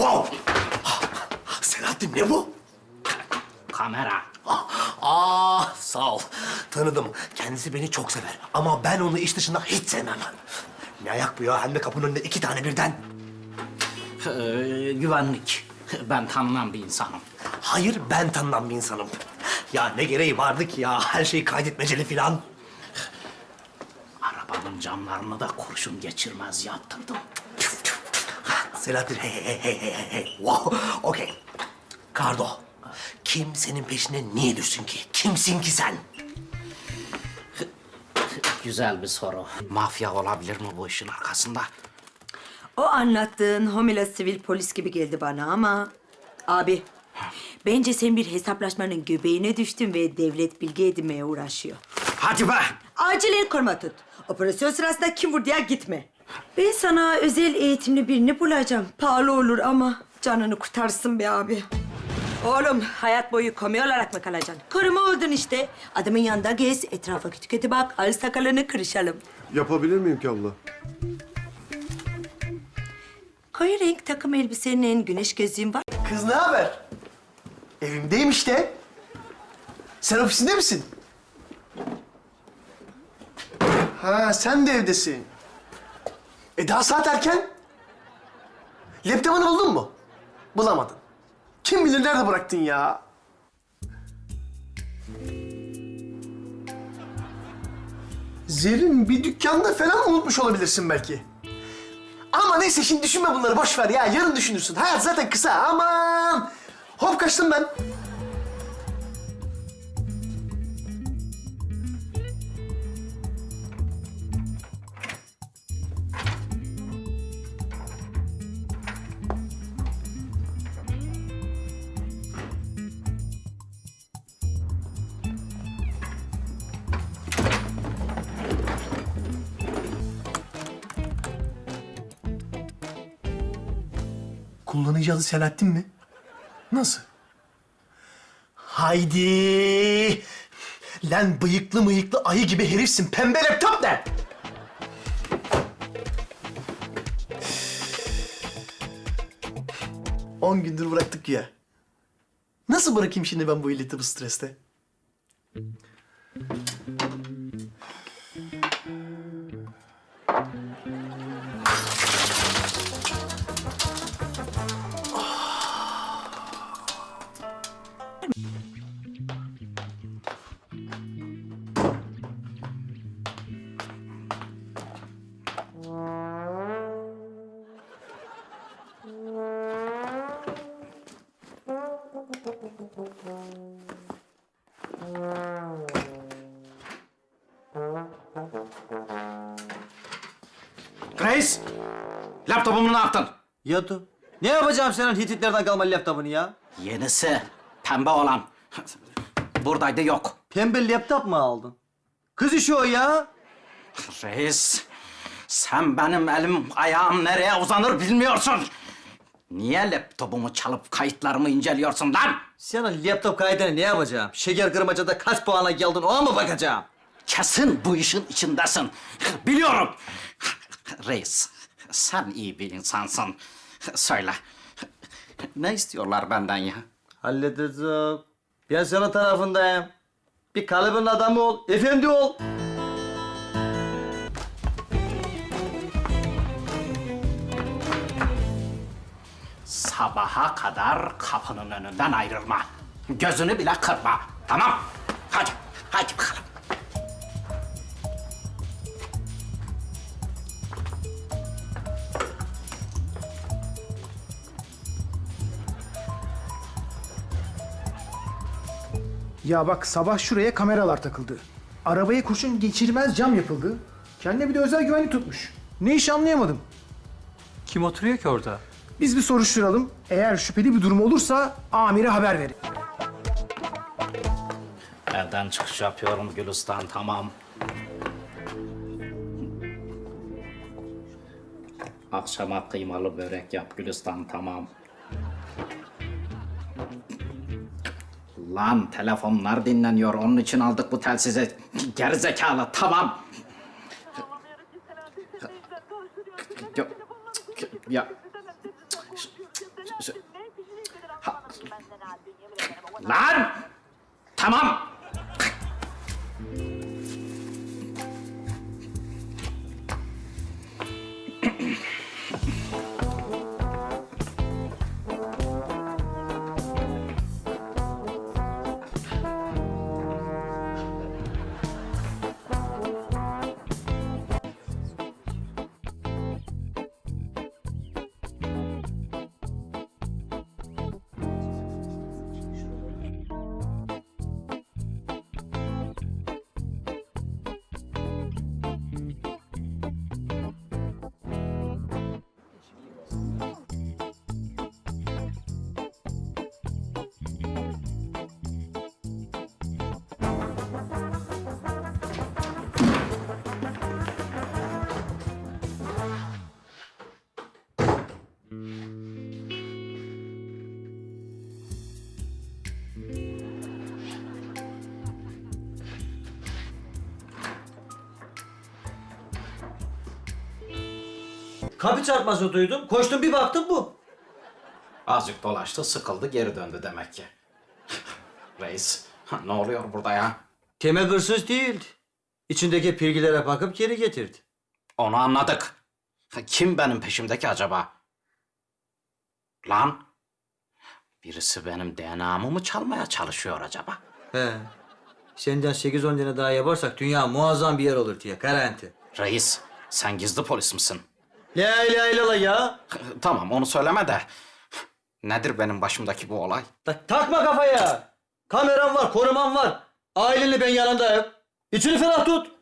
Wow! Selahattin ne bu? Kamera. Aa sağ ol. Tanıdım. Kendisi beni çok sever. Ama ben onu iş dışında hiç sevmem. Ne ayak bu ya? Hem de kapının önünde iki tane birden. Ee, güvenlik. Ben tanınan bir insanım. Hayır ben tanınan bir insanım. Ya ne gereği vardı ki ya? Her şeyi kaydetmeceli filan. Arabanın camlarını da kurşun geçirmez yaptırdım. Selahattin hey hey hey hey hey hey. Wow. Okey. Kardo. Kim senin peşine niye düşsün ki? Kimsin ki sen? Güzel bir soru. Mafya olabilir mi bu işin arkasında? O anlattığın homila sivil polis gibi geldi bana ama... Abi, bence sen bir hesaplaşmanın göbeğine düştün ve devlet bilgi edinmeye uğraşıyor. Hadi be! Acil el koruma tut. Operasyon sırasında kim vurduya gitme. Ben sana özel eğitimli birini bulacağım. Pahalı olur ama canını kurtarsın be abi. Oğlum hayat boyu komi olarak mı kalacaksın? Koruma oldun işte. Adamın yanında gez, etrafa kütü kütü bak, al sakalını kırışalım. Yapabilir miyim ki abla? Koyu renk takım elbisenin, güneş gözlüğün var. Kız ne haber? Evimdeyim işte. Sen ofisinde misin? Ha sen de evdesin. E daha saat erken. Laptopunu buldun mu? Bulamadın. Kim bilir nerede bıraktın ya? Zerrin bir dükkanda falan unutmuş olabilirsin belki. Ama neyse şimdi düşünme bunları boş ver ya. Yarın düşünürsün. Hayat zaten kısa. Aman. Hop kaçtım ben. Kullanıcı adı Selahattin mi? Nasıl? Haydi. Lan bıyıklı mıyıklı ayı gibi herifsin. Pembe laptop ne? On gündür bıraktık ya. Nasıl bırakayım şimdi ben bu illeti bu streste? Reis! Laptopumu ne yaptın? Yadı. Ne yapacağım senin Hititlerden kalma laptopunu ya? Yenisi. Pembe olan. Buradaydı yok. Pembe laptop mu aldın? Kız işi o ya. Reis, sen benim elim ayağım nereye uzanır bilmiyorsun. Niye laptopumu çalıp kayıtlarımı inceliyorsun lan? Senin laptop kaydını ne yapacağım? Şeker kırmacada kaç puana geldin ona mı bakacağım? Kesin bu işin içindesin. Biliyorum. Reis, sen iyi bir insansın. Söyle, ne istiyorlar benden ya? Halledeceğim. Ben senin tarafındayım. Bir kalıbın adamı ol, efendi ol. Sabaha kadar kapının önünden ayrılma. Gözünü bile kırma. Tamam? Hadi, hadi Ya bak sabah şuraya kameralar takıldı. Arabaya kurşun geçirmez cam yapıldı. Kendine bir de özel güvenlik tutmuş. Ne iş anlayamadım. Kim oturuyor ki orada? Biz bir soruşturalım. Eğer şüpheli bir durum olursa amire haber verin. Evden çıkış yapıyorum Gülistan, tamam. Akşama kıymalı börek yap Gülistan, tamam. Lan telefonlar dinleniyor. Onun için aldık bu telsizi. Gerizekalı tamam. Ya, ya. Lan! Kapı çarpması duydum. Koştum bir baktım bu. Azıcık dolaştı, sıkıldı, geri döndü demek ki. Reis, ne oluyor burada ya? Temel hırsız değildi. İçindeki pilgilere bakıp geri getirdi. Onu anladık. Kim benim peşimdeki acaba? Lan, birisi benim DNA'mı mı çalmaya çalışıyor acaba? He. Senden 8-10 tane daha yaparsak dünya muazzam bir yer olur diye garanti. Reis, sen gizli polis misin? La ilahe illallah ya. tamam, onu söyleme de. Nedir benim başımdaki bu olay? Ta- takma kafaya. Kameram var, korumam var. Ailenle ben yanındayım. İçini ferah tut.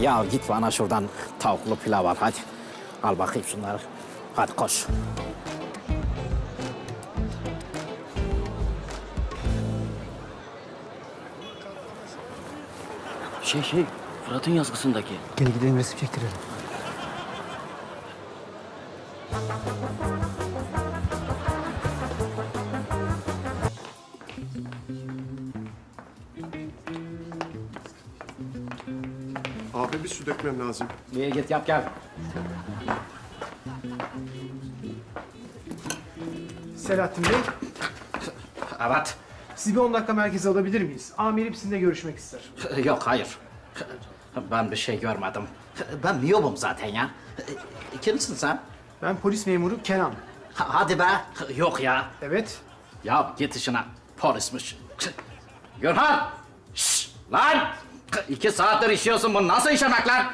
Ya git bana şuradan tavuklu pilav al hadi. Al bakayım şunları. Hadi koş. Şey şey, Fırat'ın yazgısındaki. Gel gidelim resim çektirelim. Abi bir su dökmem lazım. İyi git yap gel. Selahattin Bey, Evet. Sizi bir 10 dakika merkeze alabilir miyiz? Amirim sizinle görüşmek ister. Yok hayır. Ben bir şey görmedim. Ben miyobum zaten ya. Kimsin sen? Ben polis memuru Kenan. Ha- Hadi be. Yok ya. Evet, Ya git işine. Polismiş. Gürhan! Şşş! Lan! İki saattir işiyorsun bu nasıl işemek lan?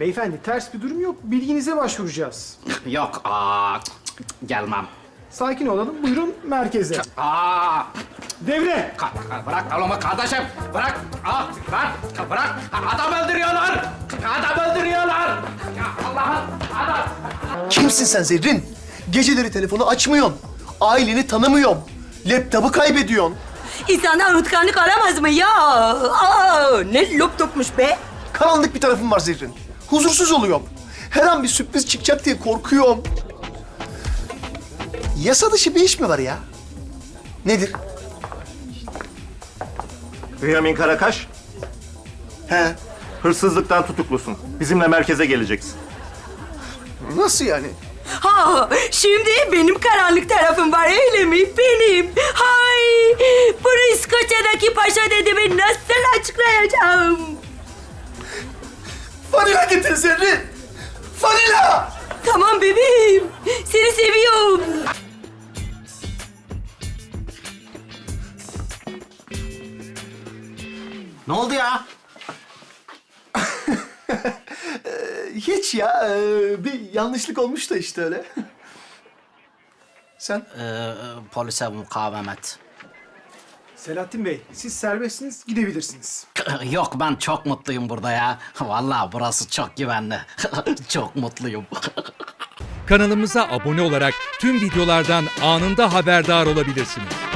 beyefendi ters bir durum yok. Bilginize başvuracağız. Yok aa gelmem. Sakin olalım, buyurun merkeze. Aa Devre! ka- ka- bırak kolumu kardeşim. Bırak. Ah lan bırak. Adam öldürüyorlar. Adam öldürüyorlar. Ya Allah'ım adam. Kimsin sen Zerrin? Geceleri telefonu açmıyorsun. Aileni tanımıyorsun. Laptopu kaybediyorsun. İnsanda unutkanlık alamaz mı ya? Aa, ne laptopmuş be. Karanlık bir tarafım var Zerrin. Huzursuz oluyorum. Her an bir sürpriz çıkacak diye korkuyorum. Yasa dışı bir iş mi var ya? Nedir? Bünyamin Karakaş, He, hırsızlıktan tutuklusun. Bizimle merkeze geleceksin. nasıl yani? Ha, şimdi benim karanlık tarafım var öyle mi? Benim. Hay, bunu İskoçya'daki paşa dedeme nasıl açıklayacağım? Vanila getir Zerrin! Vanila! Tamam bebeğim, seni seviyorum. Ne oldu ya? Hiç ya, ee, bir yanlışlık olmuş da işte öyle. Sen? Ee, polise mukavemet. Selahattin Bey, siz serbestsiniz, gidebilirsiniz. Yok ben çok mutluyum burada ya. Vallahi burası çok güvenli. çok mutluyum. Kanalımıza abone olarak tüm videolardan anında haberdar olabilirsiniz.